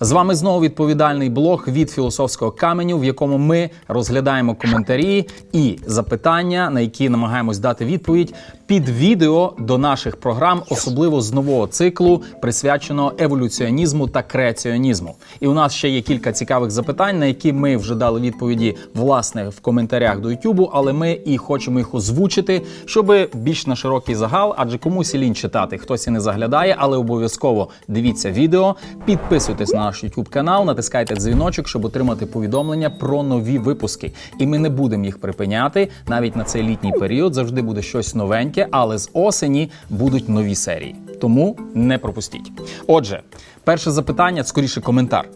З вами знову відповідальний блог від філософського каменю, в якому ми розглядаємо коментарі і запитання, на які намагаємось дати відповідь під відео до наших програм, особливо з нового циклу, присвяченого еволюціонізму та креаціонізму. І у нас ще є кілька цікавих запитань, на які ми вже дали відповіді власне в коментарях до Ютубу, але ми і хочемо їх озвучити, щоб більш на широкий загал, адже комусь і лінь читати, хтось і не заглядає, але обов'язково дивіться відео, підписуйтесь на наш YouTube канал, натискайте дзвіночок, щоб отримати повідомлення про нові випуски. І ми не будемо їх припиняти навіть на цей літній період. Завжди буде щось новеньке, але з осені будуть нові серії. Тому не пропустіть. Отже, перше запитання, скоріше коментар.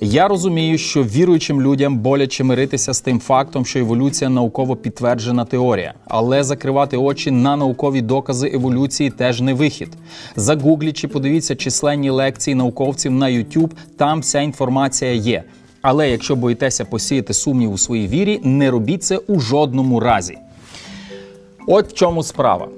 Я розумію, що віруючим людям боляче миритися з тим фактом, що еволюція науково підтверджена теорія, але закривати очі на наукові докази еволюції теж не вихід. Загугліть чи подивіться численні лекції науковців на YouTube, там вся інформація є. Але якщо боїтеся посіяти сумнів у своїй вірі, не робіть це у жодному разі. От в чому справа.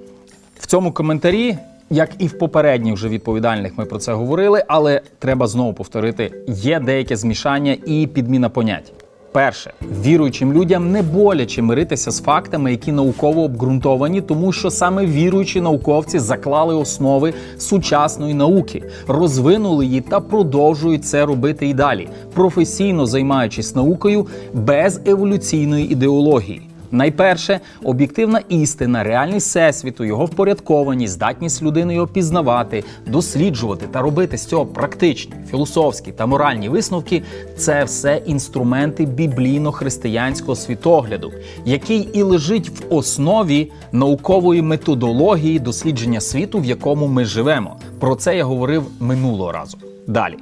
В цьому коментарі, як і в попередніх вже відповідальних, ми про це говорили, але треба знову повторити: є деяке змішання і підміна понять. Перше, віруючим людям не боляче миритися з фактами, які науково обґрунтовані, тому що саме віруючі науковці заклали основи сучасної науки, розвинули її та продовжують це робити і далі, професійно займаючись наукою без еволюційної ідеології. Найперше, об'єктивна істина, реальність всесвіту, його впорядкованість, здатність людини його пізнавати, досліджувати та робити з цього практичні, філософські та моральні висновки це все інструменти біблійно-християнського світогляду, який і лежить в основі наукової методології дослідження світу, в якому ми живемо. Про це я говорив минулого разу. Далі.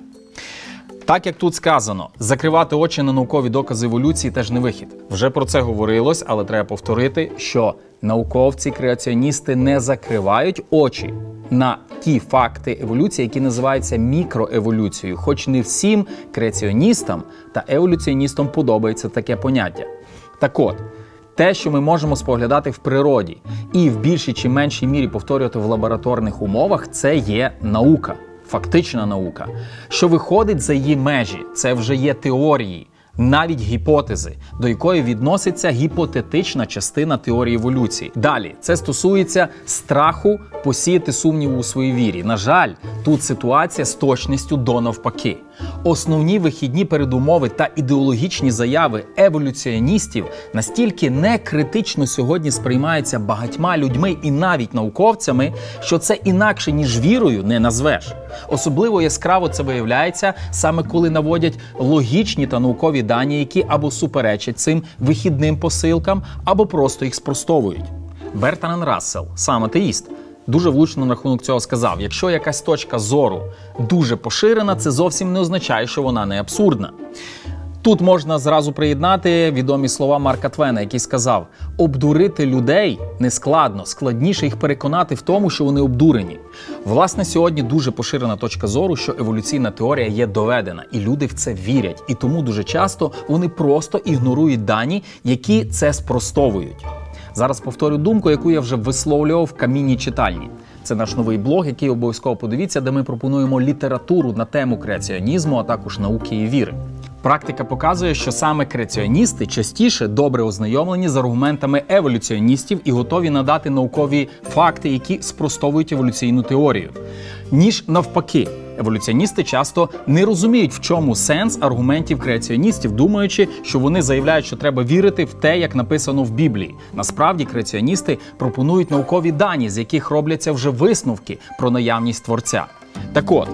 Так як тут сказано, закривати очі на наукові докази еволюції теж не вихід. Вже про це говорилось, але треба повторити, що науковці, креаціоністи не закривають очі на ті факти еволюції, які називаються мікроеволюцією. Хоч не всім креаціоністам та еволюціоністам подобається таке поняття. Так от. Те, що ми можемо споглядати в природі і в більшій чи меншій мірі повторювати в лабораторних умовах, це є наука фактична наука, що виходить за її межі, це вже є теорії, навіть гіпотези, до якої відноситься гіпотетична частина теорії еволюції. Далі це стосується страху посіяти сумніву у своїй вірі. На жаль, тут ситуація з точністю до навпаки. Основні вихідні передумови та ідеологічні заяви еволюціоністів настільки не критично сьогодні сприймаються багатьма людьми і навіть науковцями, що це інакше ніж вірою не назвеш. Особливо яскраво це виявляється саме коли наводять логічні та наукові дані, які або суперечать цим вихідним посилкам, або просто їх спростовують. Бертран Рассел, сам атеїст, дуже влучно на рахунок цього сказав: якщо якась точка зору дуже поширена, це зовсім не означає, що вона не абсурдна. Тут можна зразу приєднати відомі слова Марка Твена, який сказав: обдурити людей не складно, складніше їх переконати в тому, що вони обдурені. Власне, сьогодні дуже поширена точка зору, що еволюційна теорія є доведена, і люди в це вірять. І тому дуже часто вони просто ігнорують дані, які це спростовують. Зараз повторю думку, яку я вже висловлював в камінній читальні. Це наш новий блог, який обов'язково подивіться, де ми пропонуємо літературу на тему креаціонізму, а також науки і віри. Практика показує, що саме креаціоністи частіше добре ознайомлені з аргументами еволюціоністів і готові надати наукові факти, які спростовують еволюційну теорію, ніж навпаки. Еволюціоністи часто не розуміють, в чому сенс аргументів креаціоністів, думаючи, що вони заявляють, що треба вірити в те, як написано в Біблії. Насправді, креаціоністи пропонують наукові дані, з яких робляться вже висновки про наявність творця. Так от.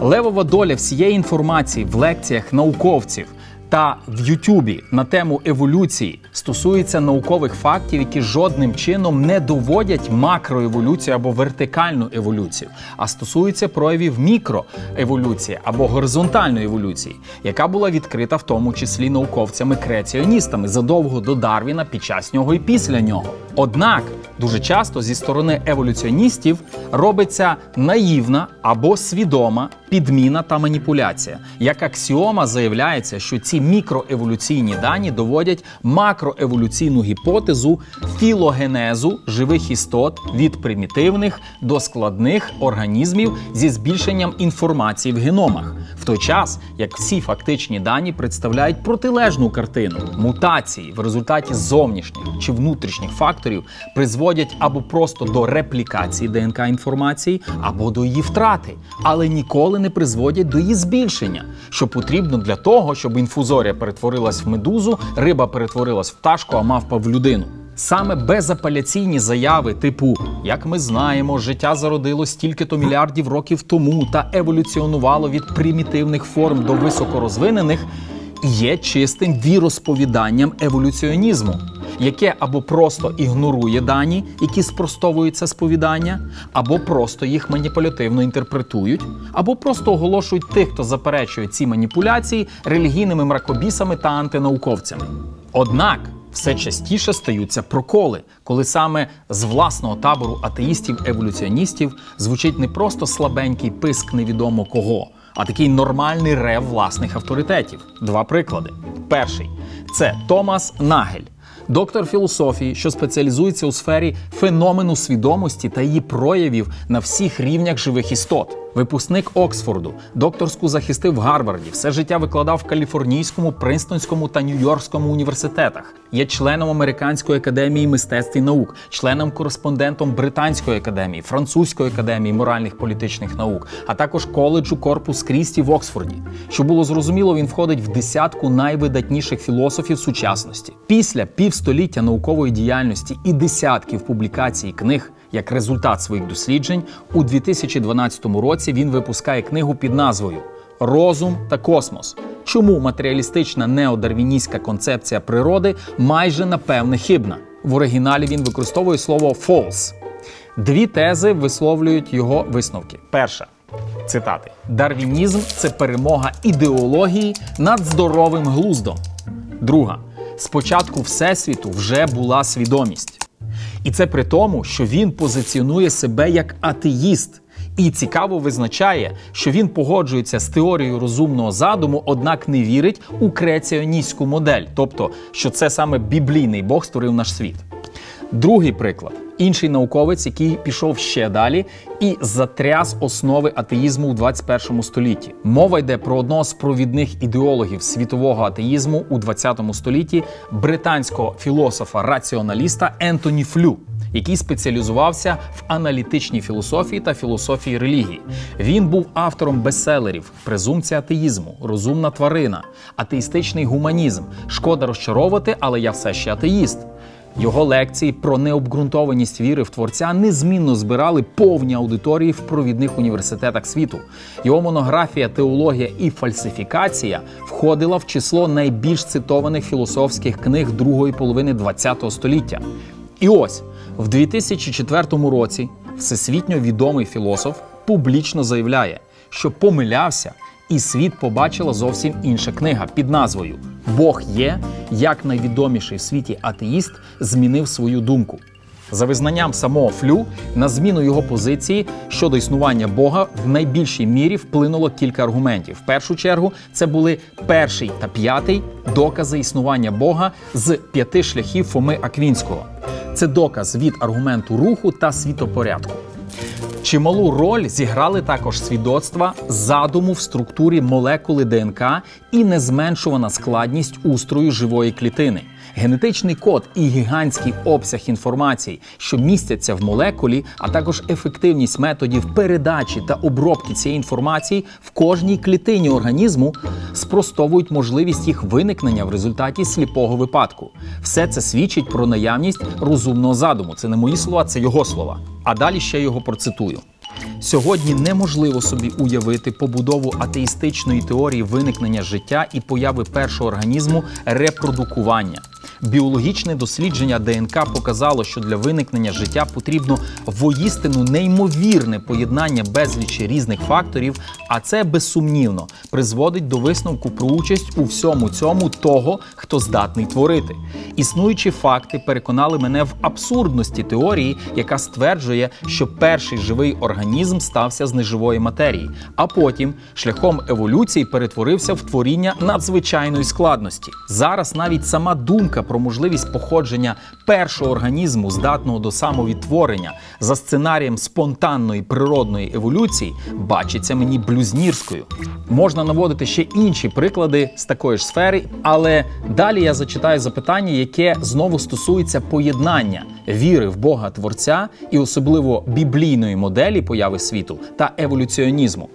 Левова доля всієї інформації в лекціях науковців та в Ютубі на тему еволюції стосується наукових фактів, які жодним чином не доводять макроеволюцію або вертикальну еволюцію, а стосуються проявів мікроеволюції або горизонтальної еволюції, яка була відкрита в тому числі науковцями-креаціоністами задовго до Дарвіна під час нього і після нього. Однак дуже часто зі сторони еволюціоністів робиться наївна або свідома підміна та маніпуляція. Як аксіома заявляється, що ці мікроеволюційні дані доводять макроеволюційну гіпотезу філогенезу живих істот від примітивних до складних організмів зі збільшенням інформації в геномах, в той час як всі фактичні дані представляють протилежну картину. Мутації в результаті зовнішніх чи внутрішніх факторів призводять або просто до реплікації ДНК інформації, або до її втрати, але ніколи не призводять до її збільшення, що потрібно для того, щоб інфузорія перетворилась в медузу, риба перетворилась в пташку, а мавпа в людину. Саме безапеляційні заяви, типу як ми знаємо, життя зародилось стільки-то мільярдів років тому та еволюціонувало від примітивних форм до високорозвинених, є чистим віросповіданням еволюціонізму, яке або просто ігнорує дані, які спростовують це сповідання, або просто їх маніпулятивно інтерпретують, або просто оголошують тих, хто заперечує ці маніпуляції релігійними мракобісами та антинауковцями. Однак все частіше стаються проколи, коли саме з власного табору атеїстів-еволюціоністів звучить не просто слабенький писк невідомо кого, а такий нормальний рев власних авторитетів. Два приклади. Перший це Томас Нагель. Доктор філософії, що спеціалізується у сфері феномену свідомості та її проявів на всіх рівнях живих істот. Випускник Оксфорду, докторську захистив в Гарварді, все життя викладав в Каліфорнійському, Принстонському та Нью-Йоркському університетах. Є членом Американської академії мистецтв і наук, членом-кореспондентом Британської академії, Французької академії моральних політичних наук, а також коледжу Корпус Крісті в Оксфорді. Щоб було зрозуміло, він входить в десятку найвидатніших філософів сучасності. Після півстоліття наукової діяльності і десятків публікацій книг. Як результат своїх досліджень, у 2012 році він випускає книгу під назвою Розум та космос. Чому матеріалістична неодарвіністська концепція природи майже напевне хибна? В оригіналі він використовує слово false. Дві тези висловлюють його висновки. Перша цитати: Дарвінізм це перемога ідеології над здоровим глуздом. Друга спочатку всесвіту вже була свідомість. І це при тому, що він позиціонує себе як атеїст. І цікаво визначає, що він погоджується з теорією розумного задуму, однак не вірить у креаціоністську модель, тобто, що це саме біблійний Бог створив наш світ. Другий приклад інший науковець, який пішов ще далі і затряс основи атеїзму у 21 столітті. Мова йде про одного з провідних ідеологів світового атеїзму у 20 столітті британського філософа-раціоналіста Ентоні Флю. Який спеціалізувався в аналітичній філософії та філософії релігії. Він був автором бестселерів Презумпція атеїзму, Розумна тварина, атеїстичний гуманізм. Шкода розчаровувати, але я все ще атеїст. Його лекції про необґрунтованість віри в творця незмінно збирали повні аудиторії в провідних університетах світу. Його монографія Теологія і фальсифікація входила в число найбільш цитованих філософських книг другої половини ХХ століття. І ось в 2004 році всесвітньо відомий філософ публічно заявляє, що помилявся, і світ побачила зовсім інша книга під назвою Бог є, як найвідоміший в світі атеїст змінив свою думку. За визнанням самого флю на зміну його позиції щодо існування Бога в найбільшій мірі вплинуло кілька аргументів. В першу чергу це були перший та п'ятий докази існування Бога з п'яти шляхів Фоми Аквінського. Це доказ від аргументу руху та світопорядку. Чималу роль зіграли також свідоцтва задуму в структурі молекули ДНК і незменшувана складність устрою живої клітини. Генетичний код і гігантський обсяг інформації, що містяться в молекулі, а також ефективність методів передачі та обробки цієї інформації в кожній клітині організму спростовують можливість їх виникнення в результаті сліпого випадку. Все це свідчить про наявність розумного задуму. Це не мої слова, це його слова. А далі ще його процитую. Сьогодні неможливо собі уявити побудову атеїстичної теорії виникнення життя і появи першого організму репродукування. Біологічне дослідження ДНК показало, що для виникнення життя потрібно воїстину неймовірне поєднання безлічі різних факторів, а це безсумнівно призводить до висновку про участь у всьому цьому того, хто здатний творити. Існуючі факти переконали мене в абсурдності теорії, яка стверджує, що перший живий організм стався з неживої матерії, а потім шляхом еволюції перетворився в творіння надзвичайної складності. Зараз навіть сама думка про можливість походження першого організму, здатного до самовідтворення, за сценарієм спонтанної природної еволюції, бачиться мені блюзнірською. Можна наводити ще інші приклади з такої ж сфери, але далі я зачитаю запитання, яке знову стосується поєднання віри в Бога Творця і особливо біблійної моделі появи світу та еволюціонізму.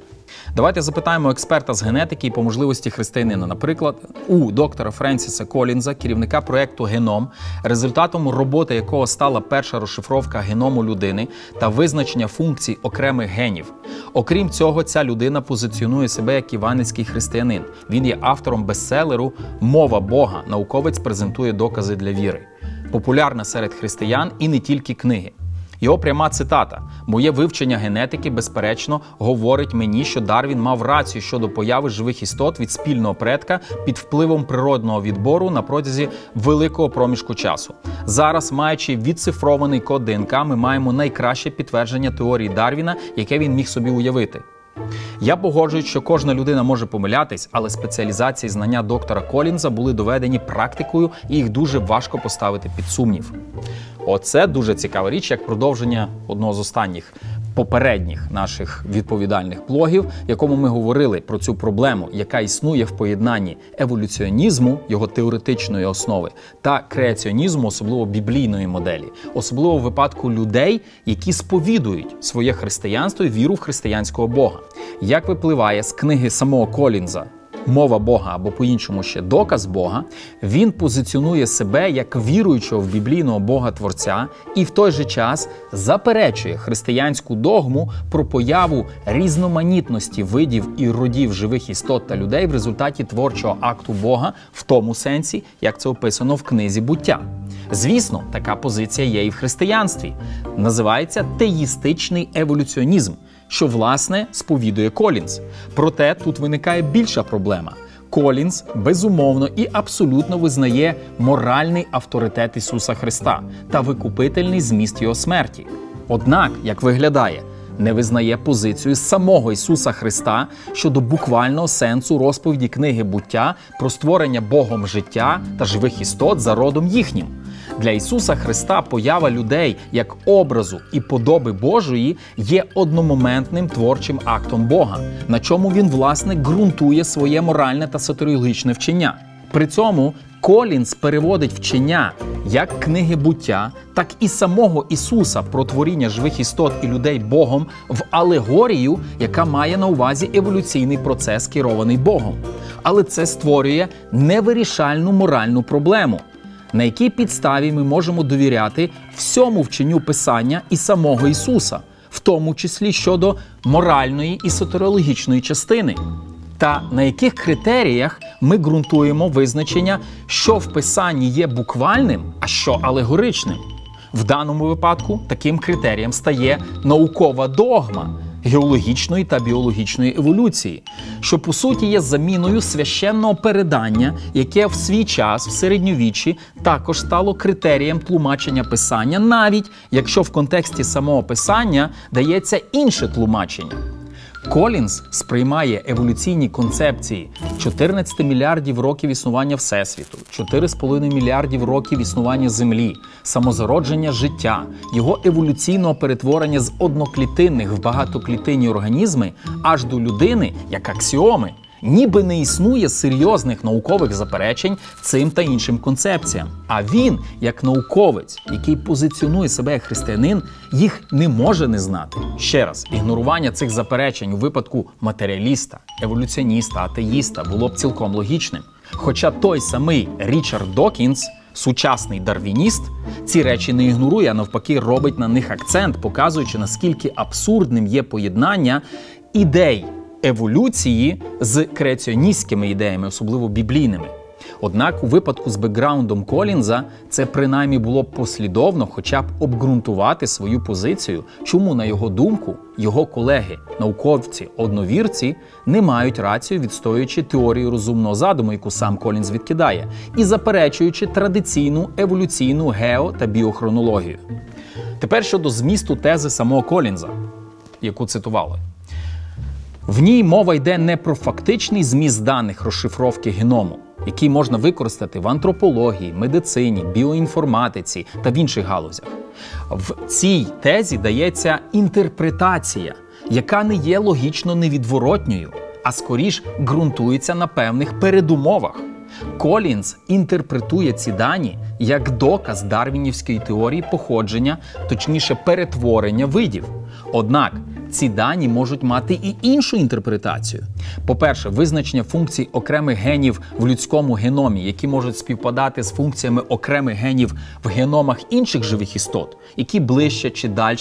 Давайте запитаємо експерта з генетики і по можливості християнина. Наприклад, у доктора Френсіса Колінза, керівника проекту Геном, результатом роботи якого стала перша розшифровка геному людини та визначення функцій окремих генів. Окрім цього, ця людина позиціонує себе як іванецький християнин. Він є автором бестселеру Мова Бога. Науковець презентує докази для віри. Популярна серед християн і не тільки книги. Його пряма цитата: Моє вивчення генетики, безперечно, говорить мені, що Дарвін мав рацію щодо появи живих істот від спільного предка під впливом природного відбору на протязі великого проміжку часу. Зараз, маючи відцифрований код ДНК, ми маємо найкраще підтвердження теорії Дарвіна, яке він міг собі уявити. Я погоджуюсь, що кожна людина може помилятись, але спеціалізації знання доктора Колінза були доведені практикою, і їх дуже важко поставити під сумнів. Оце дуже цікава річ, як продовження одного з останніх попередніх наших відповідальних блогів, в якому ми говорили про цю проблему, яка існує в поєднанні еволюціонізму, його теоретичної основи, та креаціонізму, особливо біблійної моделі, особливо в випадку людей, які сповідують своє християнство і віру в християнського Бога. Як випливає з книги самого Колінза мова Бога або по-іншому ще доказ Бога, він позиціонує себе як віруючого в біблійного Бога Творця і в той же час заперечує християнську догму про появу різноманітності видів і родів живих істот та людей в результаті творчого акту Бога в тому сенсі, як це описано в книзі буття. Звісно, така позиція є і в християнстві. Називається теїстичний еволюціонізм що власне сповідує Колінз. Проте тут виникає більша проблема. Колінз безумовно і абсолютно визнає моральний авторитет Ісуса Христа та викупительний зміст Його смерті. Однак, як виглядає, не визнає позицію самого Ісуса Христа щодо буквального сенсу розповіді книги буття про створення Богом життя та живих істот за родом їхнім. Для Ісуса Христа поява людей як образу і подоби Божої є одномоментним творчим актом Бога, на чому він власне ґрунтує своє моральне та сатирологічне вчення. При цьому Колінс переводить вчення як книги буття, так і самого Ісуса про творіння живих істот і людей Богом в алегорію, яка має на увазі еволюційний процес, керований Богом. Але це створює невирішальну моральну проблему на якій підставі ми можемо довіряти всьому вченню Писання і самого Ісуса, в тому числі щодо моральної і сотеріологічної частини, та на яких критеріях ми ґрунтуємо визначення, що в Писанні є буквальним, а що алегоричним. В даному випадку таким критерієм стає наукова догма геологічної та біологічної еволюції, що по суті є заміною священного передання, яке в свій час в середньовіччі також стало критерієм тлумачення писання, навіть якщо в контексті самого писання дається інше тлумачення. Колінс сприймає еволюційні концепції. 14 мільярдів років існування Всесвіту, 4,5 мільярдів років існування Землі, самозародження життя, його еволюційного перетворення з одноклітинних в багатоклітинні організми аж до людини як аксіоми ніби не існує серйозних наукових заперечень цим та іншим концепціям. А він, як науковець, який позиціонує себе як християнин, їх не може не знати. Ще раз, ігнорування цих заперечень у випадку матеріаліста, еволюціоніста, атеїста було б цілком логічним. Хоча той самий Річард Докінс. Сучасний дарвініст ці речі не ігнорує, а навпаки, робить на них акцент, показуючи наскільки абсурдним є поєднання ідей еволюції з креаціоністськими ідеями, особливо біблійними. Однак у випадку з бекграундом Колінза це принаймні було б послідовно, хоча б обґрунтувати свою позицію, чому, на його думку, його колеги, науковці, одновірці не мають рацію, відстоюючи теорію розумного задуму, яку сам Колінз відкидає, і заперечуючи традиційну еволюційну гео та біохронологію. Тепер щодо змісту тези самого Колінза, яку цитували. В ній мова йде не про фактичний зміст даних розшифровки геному, який можна використати в антропології, медицині, біоінформатиці та в інших галузях. В цій тезі дається інтерпретація, яка не є логічно невідворотньою, а скоріш ґрунтується на певних передумовах. Колінз інтерпретує ці дані як доказ дарвінівської теорії походження, точніше перетворення видів. Однак ці дані можуть мати і іншу інтерпретацію. По-перше, визначення функцій окремих генів в людському геномі, які можуть співпадати з функціями окремих генів в геномах інших живих істот, які ближче чи далі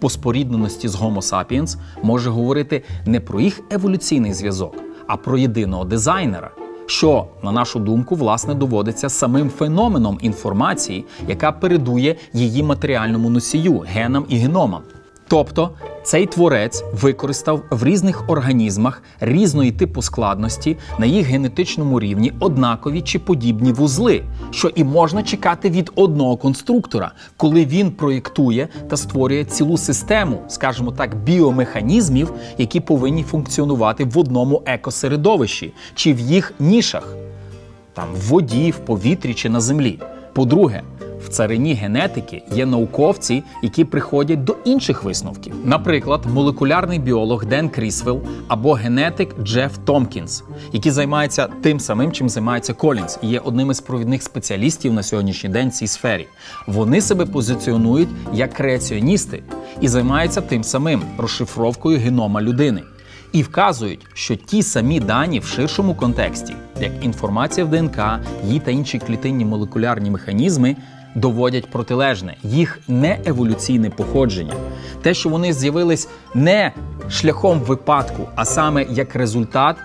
по спорідненості з Homo sapiens, може говорити не про їх еволюційний зв'язок, а про єдиного дизайнера. Що, на нашу думку, власне доводиться самим феноменом інформації, яка передує її матеріальному носію, генам і геномам. Тобто цей творець використав в різних організмах різної типу складності на їх генетичному рівні однакові чи подібні вузли, що і можна чекати від одного конструктора, коли він проєктує та створює цілу систему, скажімо так, біомеханізмів, які повинні функціонувати в одному екосередовищі чи в їх нішах, там в воді, в повітрі чи на землі. По-друге, в царині генетики є науковці, які приходять до інших висновків. Наприклад, молекулярний біолог Ден Крісвелл або генетик Джеф Томкінс, які займаються тим самим, чим займається Колінз, і є одним із провідних спеціалістів на сьогоднішній день в цій сфері. Вони себе позиціонують як креаціоністи і займаються тим самим розшифровкою генома людини. І вказують, що ті самі дані в ширшому контексті, як інформація в ДНК, її та інші клітинні молекулярні механізми, доводять протилежне їх не еволюційне походження, те, що вони з'явились не шляхом випадку, а саме як результат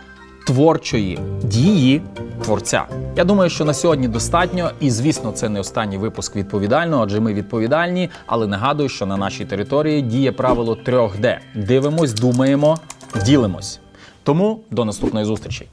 творчої дії творця. Я думаю, що на сьогодні достатньо, і звісно, це не останній випуск відповідального, адже ми відповідальні. Але нагадую, що на нашій території діє правило 3D. Дивимось, думаємо, ділимось. Тому до наступної зустрічі.